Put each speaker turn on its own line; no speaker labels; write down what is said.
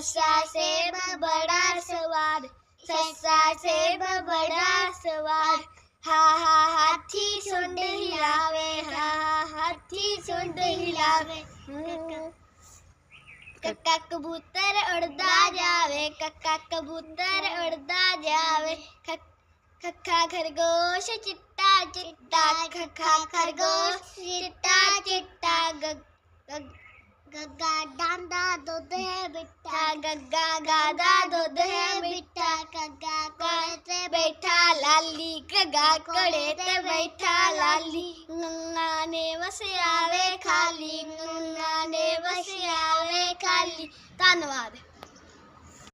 सस्ता सेब बड़ा स्वाद सस्ता सेब बड़ा स्वाद हा हा, हाथी सुंड हिलावे, हा हा, हाथी सुंड हिलावे। कक्का कबूतर उड़दा जावे, कक्का कबूतर उड़दा जावे। खखा खरगोश चिट्टा चिट्टा। खखा खरगोश चिट्टा चिट्टा। गग ਗੱਗਾ ਡਾਂਦਾ ਦੁੱਧ ਹੈ ਮਿੱਠਾ। ਗੱਗਾ ਗਾਦਾ ਦੁੱਧ ਹੈ ਮਿੱਠਾ। ਗੱਗਾ ਕੋਲੇ ਤੇ ਬੈਠਾ। ਲਾਲੀ ਗੱਗਾ ਕੋਲੇ ਤੇ ਬੈਠਾ ਲਾਲੀ। ਗੰਗਾ ਨੇ ਵਸਿਆਵੇ ਖਾਲੀ ਗੰਗਾ ਨੇ ਵਸਿਆਵੇ ਖਾਲੀ। ਧੰਨਵਾਦ।